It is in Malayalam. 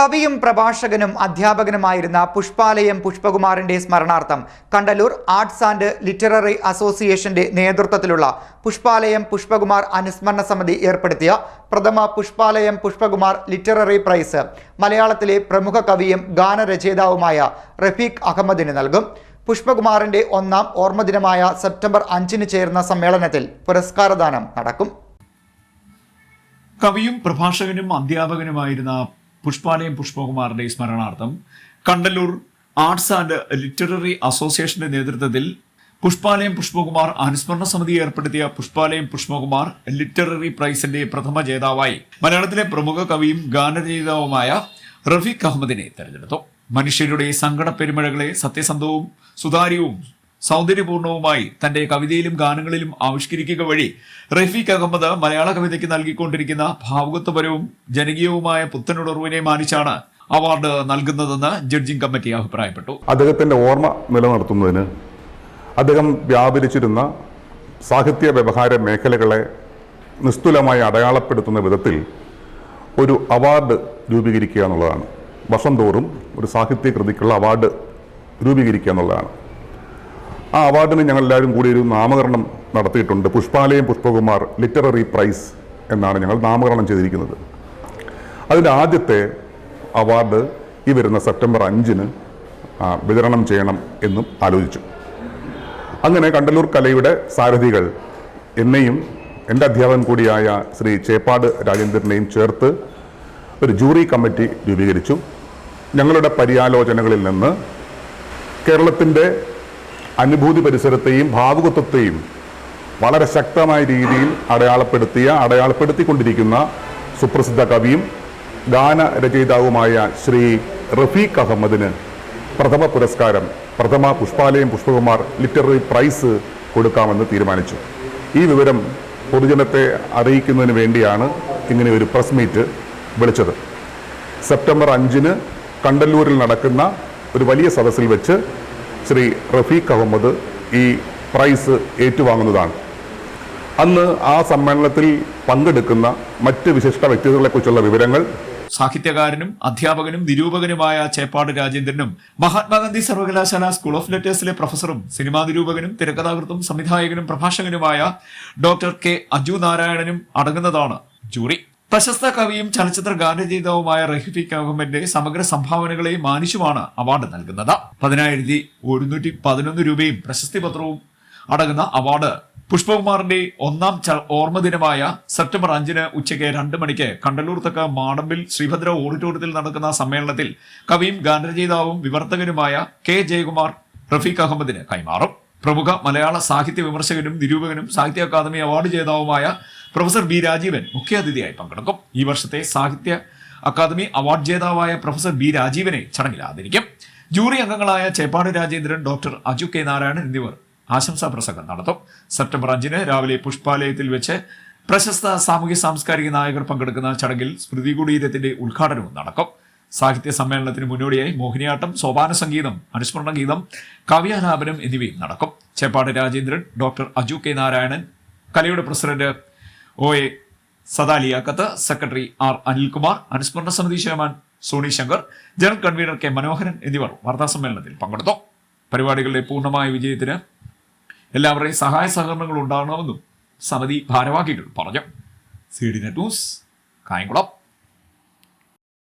കവിയും പ്രഭാഷകനും അധ്യാപകനുമായിരുന്ന പുഷ്പാലയം പുഷ്പകുമാറിന്റെ സ്മരണാർത്ഥം കണ്ടലൂർ ആർട്സ് ആൻഡ് ലിറ്റററി അസോസിയേഷന്റെ നേതൃത്വത്തിലുള്ള പുഷ്പാലയം പുഷ്പകുമാർ അനുസ്മരണ സമിതി ഏർപ്പെടുത്തിയ പ്രഥമ പുഷ്പാലയം പുഷ്പകുമാർ ലിറ്റററി പ്രൈസ് മലയാളത്തിലെ പ്രമുഖ കവിയും ഗാനരചയിതാവുമായ റഫീഖ് അഹമ്മദിന് നൽകും. പുഷ്പകുമാറിന്റെ ഒന്നാം ഓർമ്മദിനമായ സെപ്റ്റംബർ അഞ്ചിന് ചേർന്ന സമ്മേളനത്തിൽ പുരസ്കാരദാനം നടക്കും. കവിയും പ്രഭാഷകനും അധ്യാപകനുമായിരുന്ന പുഷ്പാലയം പുഷ്പകുമാറിന്റെയും സ്മരണാർത്ഥം കണ്ടല്ലൂർ ആർട്സ് ആൻഡ് ലിറ്റററി അസോസിയേഷന്റെ നേതൃത്വത്തിൽ പുഷ്പാലയം പുഷ്പകുമാർ അനുസ്മരണ സമിതി ഏർപ്പെടുത്തിയ പുഷ്പാലയം പുഷ്പകുമാർ ലിറ്റററി പ്രൈസിന്റെ പ്രഥമ ജേതാവായി മലയാളത്തിലെ പ്രമുഖ കവിയും ഗാനരചയിതാവുമായ റഫീഖ് അഹമ്മദിനെ തെരഞ്ഞെടുത്തു. മനുഷ്യരുടെ സങ്കട പെരുമഴകളെ സത്യസന്ധവും സുതാര്യവും സൗന്ദര്യപൂർണവുമായി തന്റെ കവിതയിലും ഗാനങ്ങളിലും ആവിഷ്കരിക്കുക വഴി റഫീഖ് അഹമ്മദ് മലയാള കവിതയ്ക്ക് നൽകിക്കൊണ്ടിരിക്കുന്ന ഭാവുകത്വപരവും ജനകീയവുമായ പുത്തനുണർവിനെ മാനിച്ചാണ് അവാർഡ് നൽകുന്നതെന്ന് ജഡ്ജിംഗ് കമ്മിറ്റി അഭിപ്രായപ്പെട്ടു. അദ്ദേഹത്തിന്റെ ഓർമ്മ നിലനിർത്തുന്നതിന് അദ്ദേഹം വ്യാപരിച്ചിരുന്ന സാഹിത്യ വ്യവഹാര മേഖലകളെ നിസ്തുലമായി അടയാളപ്പെടുത്തുന്ന വിധത്തിൽ ഒരു അവാർഡ് രൂപീകരിക്കുക എന്നുള്ളതാണ്. വർഷം തോറും ഒരു സാഹിത്യ കൃതിക്കുള്ള അവാർഡ് രൂപീകരിക്കുക എന്നുള്ളതാണ്. ആ അവാർഡിന് ഞങ്ങൾ എല്ലാവരും കൂടി ഒരു നാമകരണം നടത്തിയിട്ടുണ്ട്. പുഷ്പാലയം പുഷ്പകുമാർ ലിറ്റററി പ്രൈസ് എന്നാണ് ഞങ്ങൾ നാമകരണം ചെയ്തിരിക്കുന്നത്. അതിന്റെ ആദ്യത്തെ അവാർഡ് ഈ വരുന്ന സെപ്റ്റംബർ അഞ്ചിന് വിതരണം ചെയ്യണം എന്നും ആലോചിച്ചു. അങ്ങനെ കണ്ടല്ലൂർ കലയുടെ സാരഥികൾ എന്നെയും എന്റെ അധ്യാപകൻ കൂടിയായ ശ്രീ ചേപ്പാട് രാജേന്ദ്രനെയും ചേർത്ത് ഒരു ജൂറി കമ്മിറ്റി രൂപീകരിച്ചു. ഞങ്ങളുടെ പര്യാലോചനകളിൽ നിന്ന് കേരളത്തിന്റെ അനുഭൂതി പരിസരത്തെയും ഭാവുകത്വത്തെയും വളരെ ശക്തമായ രീതിയിൽ അടയാളപ്പെടുത്തിയ അടയാളപ്പെടുത്തിക്കൊണ്ടിരിക്കുന്ന സുപ്രസിദ്ധ കവിയും ഗാനരചയിതാവുമായ ശ്രീ റഫീഖ് അഹമ്മദിന് പ്രഥമ പുരസ്കാരം പ്രഥമ പുഷ്പാലയം പുഷ്പകുമാർ ലിറ്റററി പ്രൈസ് കൊടുക്കാമെന്ന് തീരുമാനിച്ചു. ഈ വിവരം പൊതുജനത്തെ അറിയിക്കുന്നതിന് വേണ്ടിയാണ് ഇങ്ങനെ ഒരു പ്രസ് മീറ്റ് വിളിച്ചത്. സെപ്റ്റംബർ അഞ്ചിന് കണ്ടല്ലൂരിൽ നടക്കുന്ന ഒരു വലിയ സദസ്സിൽ വെച്ച് ശ്രീ റഫീഖ് അഹമ്മദ് ഈ പ്രൈസ് ഏറ്റുവാങ്ങുന്നതാണ്. അന്ന് ആ സമ്മേളനത്തിൽ പങ്കെടുക്കുന്ന മറ്റ് വിശിഷ്ട വ്യക്തികളെക്കുറിച്ചുള്ള വിവരങ്ങൾ സാഹിത്യകാരനും അധ്യാപകനും നിരൂപകനുമായ ചേപ്പാട് രാജേന്ദ്രനും മഹാത്മാഗാന്ധി സർവകലാശാല സ്കൂൾ ഓഫ് ലെറ്റേഴ്സിലെ പ്രൊഫസറും സിനിമാ നിരൂപകനും തിരക്കഥാകൃത്തും സംവിധായകനും പ്രഭാഷകനുമായ ഡോക്ടർ കെ അജു നാരായണനും അടങ്ങുന്നതാണ് ജൂറി. പ്രശസ്ത കവിയും ചലച്ചിത്ര ഗാനരചയിതാവുമായ റഹിഫി അഹമ്മദിന്റെ സമഗ്ര സംഭാവനകളെ മാനിച്ചുമാണ് അവാർഡ് നൽകുന്നത്. പതിനായിരത്തി ഒരുന്നൂറ്റി പതിനൊന്ന് രൂപയും പ്രശസ്തി പത്രവും അടങ്ങുന്ന അവാർഡ് പുഷ്പകുമാറിന്റെ ഒന്നാം ഓർമ്മദിനമായ ഓർമ്മ ദിനമായ സെപ്റ്റംബർ അഞ്ചിന് ഉച്ചയ്ക്ക് രണ്ട് മണിക്ക് കണ്ടല്ലൂർ തക്ക മാടമ്പിൽ ശ്രീഭദ്ര ഓഡിറ്റോറിയത്തിൽ നടക്കുന്ന സമ്മേളനത്തിൽ കവിയും ഗാനരചയിതാവും വിവർത്തകനുമായ കെ ജയകുമാർ റഫീഖ് അഹമ്മദിന് കൈമാറും. പ്രമുഖ മലയാള സാഹിത്യ വിമർശകനും നിരൂപകനും സാഹിത്യ അക്കാദമി അവാർഡ് ജേതാവുമായ പ്രൊഫസർ ബി രാജീവൻ മുഖ്യാതിഥിയായി പങ്കെടുക്കും. ഈ വർഷത്തെ സാഹിത്യ അക്കാദമി അവാർഡ് ജേതാവായ പ്രൊഫസർ ബി രാജീവനെ ചടങ്ങിൽ ആദരിക്കും. ജൂറി അംഗങ്ങളായ ചേപ്പാട് രാജേന്ദ്രൻ ഡോക്ടർ അജു കെ നാരായണൻ എന്നിവർ ആശംസാ പ്രസംഗം നടത്തും. സെപ്റ്റംബർ അഞ്ചിന് രാവിലെ പുഷ്പാലയത്തിൽ വെച്ച് പ്രശസ്ത സാമൂഹ്യ സാംസ്കാരിക നായകർ പങ്കെടുക്കുന്ന ചടങ്ങിൽ സ്മൃതി കുടീരത്തിന്റെ ഉദ്ഘാടനവും നടക്കും. സാഹിത്യ സമ്മേളനത്തിന് മുന്നോടിയായി മോഹിനിയാട്ടം സോപാന സംഗീതം അനുസ്മരണ ഗീതം കാവ്യാലാപനം എന്നിവയും നടക്കും. ചേപ്പാട് രാജേന്ദ്രൻ ഡോക്ടർ അജു കെ നാരായണൻ കലയുടെ president O A സദാലിയാക്കത്ത് secretary R Anilkumar അനുസ്മരണ സമിതി chairman Soni Shankar general convener K Manoharan എന്നിവർ വാർത്താ സമ്മേളനത്തിൽ പങ്കെടുത്തു. പരിപാടികളുടെ പൂർണമായ വിജയത്തിന് എല്ലാവരുടെയും സഹായ സഹകരണങ്ങൾ ഉണ്ടാകണമെന്നും സമിതി ഭാരവാഹികൾ പറഞ്ഞു. C D net news Kayamkulam.